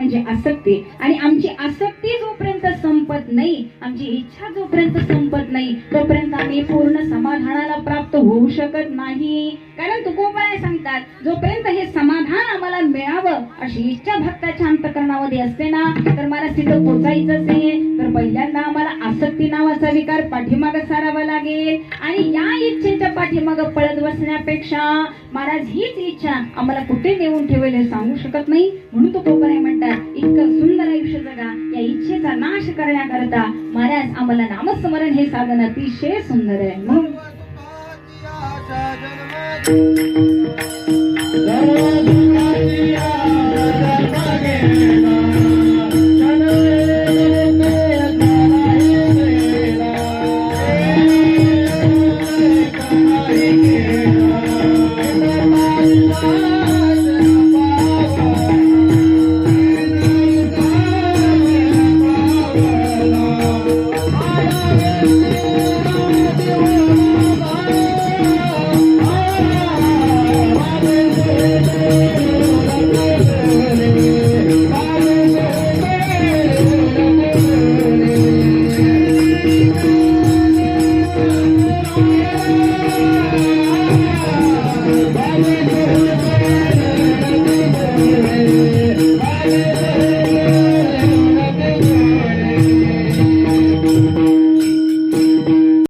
म्हणजे आसक्ती. आणि आमची आसक्ती जोपर्यंत संपत नाही आमची इच्छा जोपर्यंत संपत नाही तोपर्यंत आम्ही पूर्ण समाधानाला प्राप्त होऊ शकत नाही. कारण तुकोबाय सांगतात जोपर्यंत हे समाधान आम्हाला मिळावं अशी इच्छा भक्ताच्या अंतकरणामध्ये असते ना तर मला तिथं पोचायचंच आहे. तर पहिल्यांदा आम्हाला आसक्ती नावाचा विकार पाठीमाग सारावा लागेल. आणि या इच्छेच्या पाठीमाग पळत बसण्यापेक्षा महाराज हीच इच्छा आम्हाला कुठे नेऊन ठेवेल हे सांगू शकत नाही. म्हणून तो कोपराय म्हणतात इतकं सुंदर आयुष्य जगा. या इच्छेचा नाश करण्याकरता महाराज आम्हाला नामस्मरण हे साधन अतिशय सुंदर आहे. म्हणून Bye,